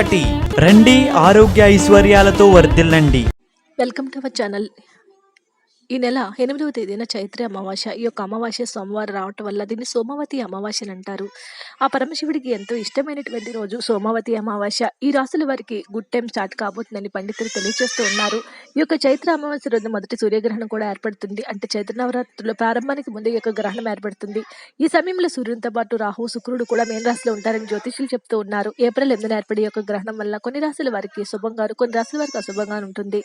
ఒకటి. రండి ఆరోగ్య ఐశ్వర్యాలతో వర్ధిల్లండి. వెల్కమ్ టు అవర్ ఛానల్ ఈ నెల ఎనిమిదవ తేదీన చైత్ర అమావాస్య. ఈ యొక్క అమావాస్య సోమవారం రావటం వల్ల దీన్ని సోమవతి అమావాస్య అని అంటారు. ఆ పరమశివుడికి ఎంతో ఇష్టమైనటువంటి రోజు సోమవతి అమావాస్య. ఈ రాసుల వారికి గుడ్ టైం స్టార్ట్ కాబోతుందని పండితులు తెలియజేస్తూ ఉన్నారు. ఈ యొక్క చైత్ర అమావాస్య రోజు మొదటి సూర్యగ్రహణం కూడా ఏర్పడుతుంది. అంటే చైత్ర నవరాత్రుల ప్రారంభానికి ముందు ఈ యొక్క గ్రహణం ఏర్పడుతుంది. ఈ సమయంలో సూర్యునితో పాటు రాహు శుక్రుడు కూడా మేన్ రాశిలో ఉంటారని జ్యోతిష్యులు చెప్తూ ఉన్నారు. ఏప్రిల్ ఎనిమిదిన ఏర్పడే యొక్క గ్రహణం వల్ల కొన్ని రాశుల వారికి శుభంగాను కొన్ని రాశుల వారికి అశుభంగా ఉంటుంది.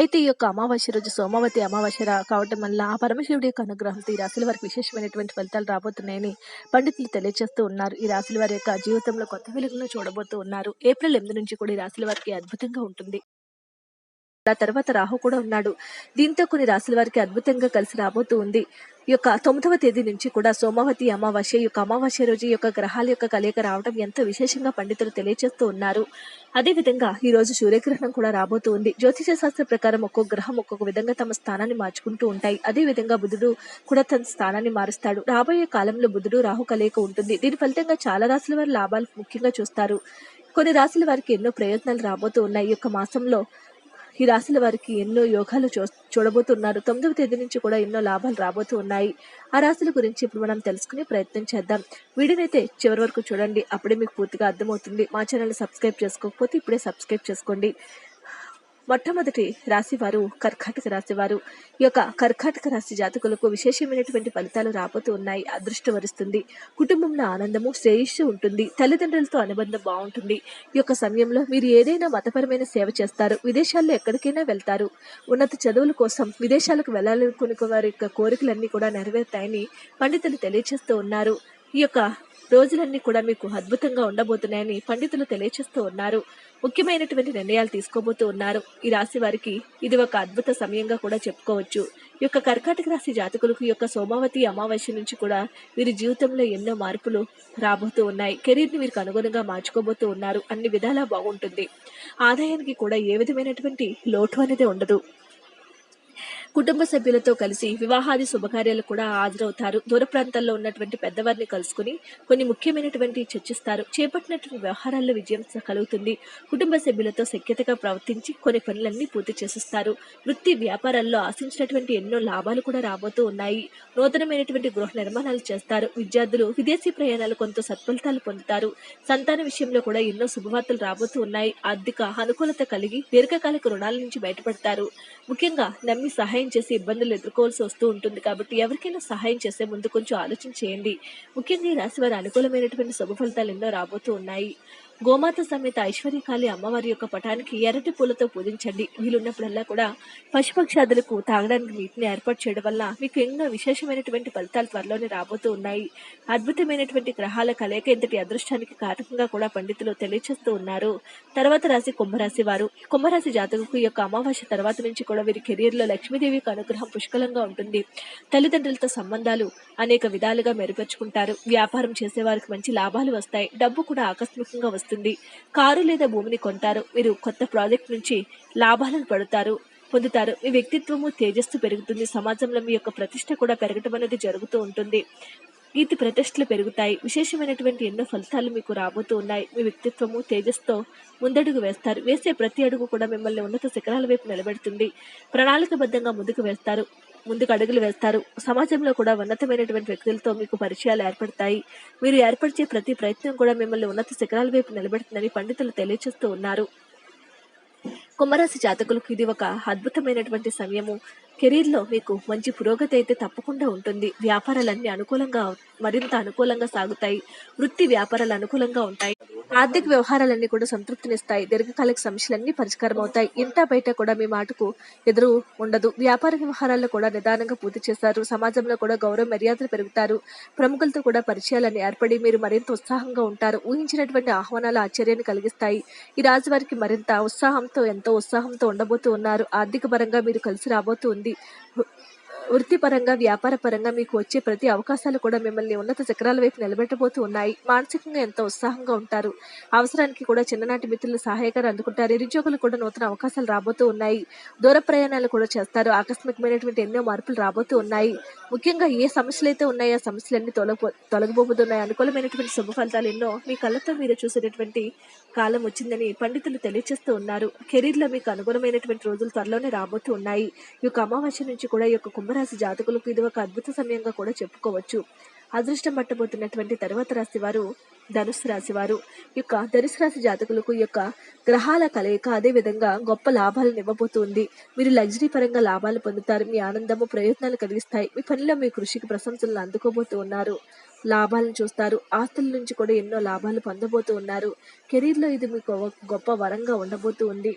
అయితే ఈ యొక్క అమావాస్య రోజు సోమవతి అమావాస్య రా- కావటం వల్ల ఆ పరమశివుడి యొక్క అనుగ్రహంతో ఈ రాశుల వారికి విశేషమైనటువంటి ఫలితాలు రాబోతున్నాయని పండితులు తెలియజేస్తూ ఉన్నారు. ఈ రాశుల వారి యొక్క జీవితంలో కొత్త వెలుగులను చూడబోతూ ఉన్నారు. ఏప్రిల్ ఎనిమిది నుంచి కూడా ఈ రాశుల వారికి అద్భుతంగా ఉంటుంది. ఆ తర్వాత రాహు కూడా ఉన్నాడు. దీంతో కొన్ని రాశుల వారికి అద్భుతంగా కలిసి రాబోతూ ఉంది. యొక్క తొమ్మిదవ తేదీ నుంచి కూడా సోమవతి అమావాస్య యొక్క అమావాస్య రోజు యొక్క గ్రహాల యొక్క కలయిక రావడం ఎంతో విశేషంగా పండితులు తెలియజేస్తూ ఉన్నారు. అదేవిధంగా ఈ రోజు సూర్యగ్రహణం కూడా రాబోతూ ఉంది. జ్యోతిష శాస్త్ర ప్రకారం ఒక్కొక్క గ్రహం ఒక్కొక్క విధంగా తమ స్థానాన్ని మార్చుకుంటూ ఉంటాయి. అదే విధంగా బుధుడు కూడా తన స్థానాన్ని మారుస్తాడు. రాబోయే కాలంలో బుధుడు రాహు కలయిక ఉంటుంది. దీని ఫలితంగా చాలా రాశుల వారి లాభాలు ముఖ్యంగా చూస్తారు. కొన్ని రాశుల వారికి ఎన్నో ప్రయోజనాలు రాబోతూ ఉన్నాయి. ఈ యొక్క మాసంలో ఈ రాశుల వారికి ఎన్నో యోగాలు చూ చూడబోతున్నారు. తొమ్మిదవ తేదీ నుంచి కూడా ఎన్నో లాభాలు రాబోతూ ఉన్నాయి. ఆ రాశుల గురించి ఇప్పుడు మనం తెలుసుకునే ప్రయత్నం చేద్దాం. వీడియోనైతే చివరి వరకు చూడండి. అప్పుడే మీకు పూర్తిగా అర్థమవుతుంది. మా ఛానల్ సబ్స్క్రైబ్ చేసుకోకపోతే ఇప్పుడే సబ్స్క్రైబ్ చేసుకోండి. మొట్టమొదటి రాశివారు కర్కాటక రాశివారు. ఈ యొక్క కర్కాటక రాశి జాతకులకు విశేషమైనటువంటి ఫలితాలు రాబోతూ ఉన్నాయి. అదృష్టం వరుస్తుంది. కుటుంబంలో ఆనందము శ్రేయస్సు ఉంటుంది. తల్లిదండ్రులతో అనుబంధం బాగుంటుంది. ఈ యొక్క సమయంలో మీరు ఏదైనా మతపరమైన సేవ చేస్తారు. విదేశాల్లో ఎక్కడికైనా వెళ్తారు. ఉన్నత చదువుల కోసం విదేశాలకు వెళ్ళాలనుకునే వారి యొక్క కోరికలన్నీ కూడా నెరవేరుతాయని పండితులు తెలియజేస్తూ ఉన్నారు. ఈ యొక్క రోజులన్నీ కూడా మీకు అద్భుతంగా ఉండబోతున్నాయని పండితులు తెలియచేస్తూ ఉన్నారు. ముఖ్యమైనటువంటి నిర్ణయాలు తీసుకోబోతూ ఉన్నారు. ఈ రాశి వారికి ఇది ఒక అద్భుత సమయంగా కూడా చెప్పుకోవచ్చు. ఈ యొక్క కర్కాటక రాశి జాతకులకు యొక్క సోమావతి అమావాస్య నుంచి కూడా వీరి జీవితంలో ఎన్నో మార్పులు రాబోతూ ఉన్నాయి. కెరీర్ని వీరికి అనుగుణంగా మార్చుకోబోతూ ఉన్నారు. అన్ని విధాలా బాగుంటుంది. ఆదాయానికి కూడా ఏ విధమైనటువంటి లోటు అనేది ఉండదు. కుటుంబ సభ్యులతో కలిసి వివాహాది శుభకార్యాలు కూడా హాజరవుతారు. దూర ప్రాంతాల్లో ఉన్నటువంటి పెద్దవారిని కలుసుకుని కొన్ని ముఖ్యమైనటువంటి చర్చిస్తారు. చేపట్టినటువంటి వ్యవహారాల్లో విజయం కలుగుతుంది. కుటుంబ సభ్యులతో సఖ్యతగా ప్రవర్తించి కొన్ని పనులన్నీ పూర్తి చేసిస్తారు. వృత్తి వ్యాపారాల్లో ఆశించినటువంటి ఎన్నో లాభాలు కూడా రాబోతూ ఉన్నాయి. నూతనమైనటువంటి గృహ నిర్మాణాలు చేస్తారు. విద్యార్థులు విదేశీ ప్రయాణాలు కొంత సత్ఫలితాలు పొందుతారు. సంతాన విషయంలో కూడా ఎన్నో శుభవార్తలు రాబోతూ ఉన్నాయి. ఆర్థిక అనుకూలత కలిగి దీర్ఘకాలిక రుణాల నుంచి బయటపడతారు. ముఖ్యంగా నమ్మి సహాయం చేసి ఇబ్బందులు ఎదుర్కోవాల్సి వస్తూ ఉంటుంది కాబట్టి ఎవరికైనా సహాయం చేసే ముందు కొంచెం ఆలోచన చేయండి. ముఖ్యంగా ఈ రాశి వారి అనుకూలమైనటువంటి శుభ ఫలితాలు ఎన్నో రాబోతూ ఉన్నాయి. గోమాత సమేత ఐశ్వర్యకాళి అమ్మవారి యొక్క పటానికి ఎర్రటి పూలతో పూజించండి. వీలున్నప్పుడల్లా కూడా పశుపక్షాదులకు తాగడానికి నీటిని ఏర్పాటు చేయడం వల్ల మీకు ఎన్నో విశేషమైనటువంటి ఫలితాలు త్వరలోనే రాబోతూ ఉన్నాయి. అద్భుతమైనటువంటి గ్రహాల కలయిక ఇంతటి అదృష్టానికి కారకంగా కూడా పండితులు తెలియచేస్తూ ఉన్నారు. తర్వాత రాశి కుంభరాశి వారు. కుంభరాశి జాతకులకు ఈ యొక్క అమావాస్య తర్వాత నుంచి కూడా వీరి కెరీర్లో యొక్క అనుగ్రహం పుష్కలంగా ఉంటుంది. తల్లిదండ్రులతో సంబంధాలు అనేక విధాలుగా మెరుగుపరుచుకుంటారు. వ్యాపారం చేసే వారికి మంచి లాభాలు వస్తాయి. డబ్బు కూడా ఆకస్మికంగా వస్తుంది కారు లేదా భూమిని కొంటారు. మీరు కొత్త ప్రాజెక్ట్ నుంచి లాభాలను పడతారు పొందుతారు. మీ వ్యక్తిత్వము తేజస్సు పెరుగుతుంది. సమాజంలో మీ యొక్క ప్రతిష్ట కూడా పెరగటం అనేది జరుగుతూ ఉంటుంది. కీర్తి ప్రతిష్టలు పెరుగుతాయి. విశేషమైనటువంటి ఎన్నో ఫలితాలు మీకు రాబోతూ ఉన్నాయి. మీ వ్యక్తిత్వము తేజస్తో ముందడుగు వేస్తారు. వేసే ప్రతి అడుగు కూడా మిమ్మల్ని ఉన్నత శిఖరాల వైపు నిలబెడుతుంది. ప్రణాళికబద్ధంగా ముందుకు వేస్తారు. ముందుకు అడుగులు వేస్తారు. సమాజంలో కూడా ఉన్నతమైనటువంటి వ్యక్తులతో మీకు పరిచయాలు ఏర్పడతాయి. మీరు ఏర్పరిచే ప్రతి ప్రయత్నం కూడా మిమ్మల్ని ఉన్నత శిఖరాల వైపు నిలబెడుతుందని పండితులు తెలియజేస్తూ ఉన్నారు. కుంభరాశి జాతకులకు ఇది ఒక అద్భుతమైనటువంటి సమయము. కెరీర్లో మీకు మంచి పురోగతి అయితే తప్పకుండా ఉంటుంది. వ్యాపారాలన్నీ అనుకూలంగా మరింత అనుకూలంగా సాగుతాయి. వృత్తి వ్యాపారాలు అనుకూలంగా ఉంటాయి. ఆర్థిక వ్యవహారాలన్నీ కూడా సంతృప్తినిస్తాయి. దీర్ఘకాలిక సమస్యలన్నీ పరిష్కారం అవుతాయి ఇంటా బయట కూడా మీ మాటకు ఎదురు ఉండదు. వ్యాపార వ్యవహారాల్లో కూడా నిదానంగా పూర్తి చేస్తారు. సమాజంలో కూడా గౌరవ మర్యాదలు పెరుగుతారు. ప్రముఖులతో కూడా పరిచయాలను ఏర్పడి మీరు మరింత ఉత్సాహంగా ఉంటారు. ఊహించినటువంటి ఆహ్వానాలు ఆశ్చర్యాన్ని కలిగిస్తాయి. ఈ రాజు వారికి మరింత ఉత్సాహంతో ఎంతో ఉత్సాహంతో ఉండబోతూ ఉన్నారు. ఆర్థిక పరంగా మీరు కలిసి రాబోతూ ఉంది. যদি వృత్తిపరంగా వ్యాపార పరంగా మీకు వచ్చే ప్రతి అవకాశాలు కూడా మిమ్మల్ని ఉన్నత శిఖరాల వైపు నిలబెట్టబోతూ ఉన్నాయి. మానసికంగా ఎంతో ఉత్సాహంగా ఉంటారు. అవసరానికి కూడా చిన్ననాటి మిత్రులు సహాయకారులు అందుకుంటారు. నిరుద్యోగులు కూడా నూతన అవకాశాలు రాబోతూ ఉన్నాయి. దూర ప్రయాణాలు కూడా చేస్తారు. ఆకస్మికమైనటువంటి ఎన్నో మార్పులు రాబోతూ ఉన్నాయి. ముఖ్యంగా ఏ సమస్యలు అయితే ఉన్నాయో ఆ సమస్యలన్నీ తొలగ తొలగబోతున్నాయి. అనుకూలమైనటువంటి శుభ ఫలితాలు ఎన్నో మీ కళ్ళతో మీరు చూసేటటువంటి కాలం వచ్చిందని పండితులు తెలియజేస్తూ ఉన్నారు. కెరీర్లో మీకు అనుగుణమైనటువంటి రోజులు త్వరలోనే రాబోతూ ఉన్నాయి. ఈ యొక్క అమావాస్య నుంచి కూడా ఈ యొక్క కుంభరాశి జాతకులకు ఇది ఒక అద్భుత సమయంగా కూడా చెప్పుకోవచ్చు. అదృష్టం పట్టబోతున్నటువంటి తర్వాత రాశి వారు ధనుసు రాశి వారు. యొక్క ధనుసు రాశి జాతకులకు యొక్క గ్రహాల కలయిక అదే విధంగా గొప్ప లాభాలను ఇవ్వబోతుంది మీరు లగ్జరీ పరంగా లాభాలు పొందుతారు. మీ ఆనందము ప్రయత్నాలు కలిగిస్తాయి. మీ పనిలో మీ కృషికి ప్రశంసలను అందుకోబోతూ ఉన్నారు. లాభాలను చూస్తారు. ఆస్తుల నుంచి కూడా ఎన్నో లాభాలు పొందబోతూ ఉన్నారు. కెరీర్లో ఇది మీకు గొప్ప వరంగా ఉండబోతూ ఉంది.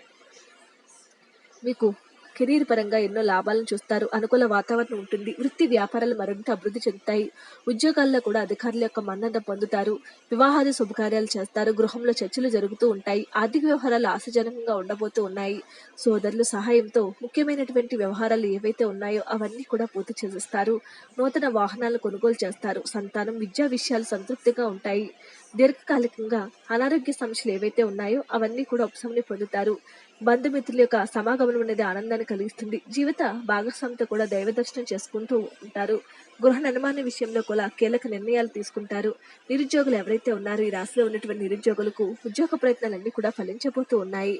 మీకు కెరీర్ పరంగా ఎన్నో లాభాలను చూస్తారు. అనుకూల వాతావరణం ఉంటుంది. వృత్తి వ్యాపారాలు మరింత అభివృద్ధి చెందుతాయి. ఉద్యోగాల్లో కూడా అధికారుల యొక్క మన్నత పొందుతారు. వివాహాది శుభకార్యాలు చేస్తారు. గృహంలో చర్చలు జరుగుతూ ఉంటాయి. ఆర్థిక వ్యవహారాలు ఆశాజనకంగా ఉండబోతూ ఉన్నాయి. సోదరుల సహాయంతో ముఖ్యమైనటువంటి వ్యవహారాలు ఏవైతే ఉన్నాయో అవన్నీ కూడా పూర్తి చేసేస్తారు. నూతన వాహనాలు కొనుగోలు చేస్తారు. సంతానం విద్యా విషయాలు సంతృప్తిగా ఉంటాయి. దీర్ఘకాలికంగా అనారోగ్య సమస్యలు ఏవైతే ఉన్నాయో అవన్నీ కూడా ఉపశమనం పొందుతారు. బంధుమిత్రుల యొక్క సమాగమనం అనేది ఆనందాన్ని కలిగిస్తుంది. జీవిత భాగస్వామితో కూడా దైవ దర్శనం చేసుకుంటూ ఉంటారు. గృహ నిర్మాణ విషయంలో కూడా కీలక నిర్ణయాలు తీసుకుంటారు. నిరుద్యోగులు ఎవరైతే ఉన్నారో ఈ రాశిలో ఉన్నటువంటి నిరుద్యోగులకు ఉద్యోగ ప్రయత్నాలన్నీ కూడా ఫలించబోతూ ఉన్నాయి.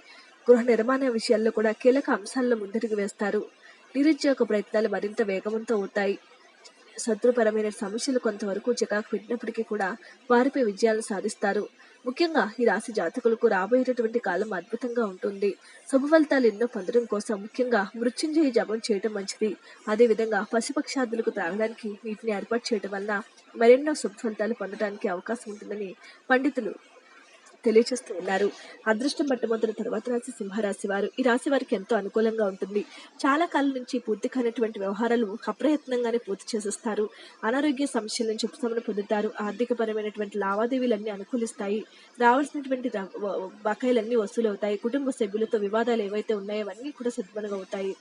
గృహ నిర్మాణ విషయాల్లో కూడా కీలక అంశాల్లో ముందడుగు వేస్తారు. నిరుద్యోగ ప్రయత్నాలు మరింత వేగవంతం అవుతాయి. శత్రుపరమైన సమస్యలు కొంతవరకు చికాకు పెట్టినప్పటికీ కూడా వారిపై విజయాలు సాధిస్తారు. ముఖ్యంగా ఈ రాశి జాతకులకు రాబోయేటటువంటి కాలం అద్భుతంగా ఉంటుంది. శుభ ఫలితాలు ఎన్నో పొందడం కోసం ముఖ్యంగా మృత్యుంజయ జపం చేయడం మంచిది. అదేవిధంగా పశుపక్షాదులకు త్రాగడానికి వీటిని ఏర్పాటు చేయడం వల్ల మరెన్నో శుభ ఫలితాలు పొందడానికి అవకాశం ఉంటుందని పండితులు తెలియజేస్తూ ఉన్నారు. అదృష్టం పట్టబోతున్న తర్వాత రాశి సింహరాశి వారు ఈ రాశి వారికి ఎంతో అనుకూలంగా ఉంటుంది. చాలా కాలం నుంచి పూర్తి కానటువంటి వ్యవహారాలు అప్రయత్నంగానే పూర్తి చేసేస్తారు. అనారోగ్య సమస్యల నుంచి ఉపశమనం పొందుతారు. ఆర్థికపరమైనటువంటి లావాదేవీలన్నీ అనుకూలిస్తాయి. రావాల్సినటువంటి బకాయిలన్నీ వసూలవుతాయి. కుటుంబ సభ్యులతో వివాదాలు ఏవైతే ఉన్నాయో అవన్నీ కూడా సద్మనగవుతాయి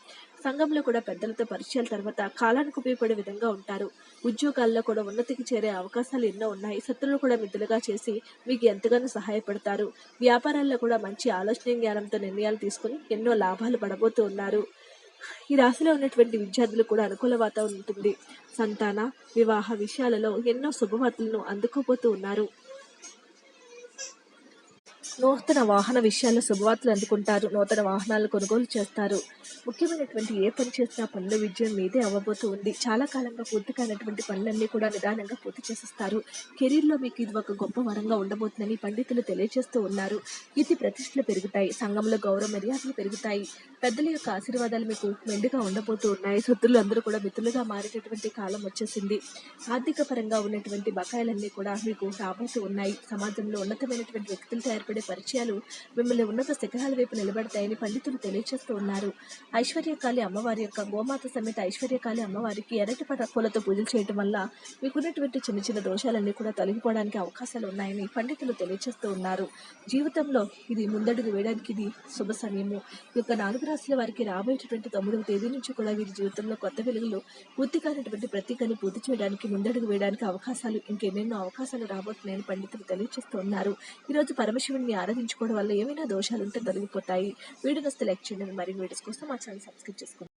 సంఘంలో కూడా పెద్దలతో పరిచయాల తర్వాత కాలానికి ఉపయోగపడే విధంగా ఉంటారు. ఉద్యోగాల్లో కూడా ఉన్నతికి చేరే అవకాశాలు ఎన్నో ఉన్నాయి. శత్రువులు కూడా మిత్రులుగా చేసి మీకు ఎంతగానో సహాయపడతారు. వ్యాపారాల్లో కూడా మంచి ఆలోచన జ్ఞానంతో నిర్ణయాలు తీసుకుని ఎన్నో లాభాలు పడబోతూ ఉన్నారు. ఈ రాశిలో ఉన్నటువంటి విద్యార్థులు కూడా అనుకూల వాతావరణం ఉంటుంది. సంతాన వివాహ విషయాలలో ఎన్నో శుభవార్తలను అందుకోబోతూ ఉన్నారు. నూతన వాహన విషయాల్లో శుభవార్తలు అందుకుంటారు. నూతన వాహనాలు కొనుగోలు చేస్తారు. ముఖ్యమైనటువంటి ఏ పని చేసినా పనుల విజయం మీదే అవ్వబోతూ ఉంది. చాలా కాలంగా పూర్తి కానటువంటి పనులన్నీ కూడా నిదానంగా పూర్తి చేసేస్తారు. కెరీర్లో మీకు ఇది ఒక గొప్ప వరంగా ఉండబోతుందని పండితులు తెలియజేస్తూ ఉన్నారు. ఇది ప్రతిష్టలు పెరుగుతాయి. సంఘంలో గౌరవ మర్యాదలు పెరుగుతాయి. పెద్దల యొక్క ఆశీర్వాదాలు మీకు మెండుగా ఉండబోతూ ఉన్నాయి. శత్రులు అందరూ కూడా మిత్రులుగా మారేటటువంటి కాలం వచ్చేసింది. ఆర్థిక పరంగా ఉన్నటువంటి బకాయిలన్నీ కూడా మీకు రాబోతూ ఉన్నాయి. సమాజంలో ఉన్నతమైనటువంటి వ్యక్తులతో ఏర్పడే పరిచయాలు మిమ్మల్ని ఉన్నత శిఖరాల వైపు నిలబడతాయని పండితులు తెలియజేస్తూ ఉన్నారు. ఐశ్వర్యకాళి అమ్మవారి యొక్క గోమాత సమేత ఐశ్వర్యకాళి అమ్మవారికి ఎర్రటి పట పూలతో పూజలు చేయటం వల్ల మీకున్నటువంటి చిన్న చిన్న దోషాలన్నీ కూడా తొలగిపోవడానికి అవకాశాలు ఉన్నాయని పండితులు తెలియజేస్తూ ఉన్నారు. జీవితంలో ఇది ముందడుగు వేయడానికి ఇది శుభ సమయము. ఈ యొక్క నాలుగు రాశుల వారికి రాబోయేటటువంటి తొమ్మిదవ తేదీ నుంచి కూడా వీరి జీవితంలో కొత్త వెలుగులు పూర్తి కానటువంటి ప్రతీకని పూర్తి చేయడానికి ముందడుగు వేయడానికి అవకాశాలు ఇంకెన్నెన్నో అవకాశాలు రాబోతున్నాయని పండితులు తెలియజేస్తూ ఉన్నారు. ఈరోజు పరమశివుడిని ఆరాధించుకోవడం వల్ల ఏమైనా దోషాలు ఉంటే తొలగిపోతాయి. వీడియో వస్తే లైక్ చేయండి మరిన్ని వీడియోస్ కోసం మా ఛానల్ సబ్స్క్రైబ్ చేసుకోండి.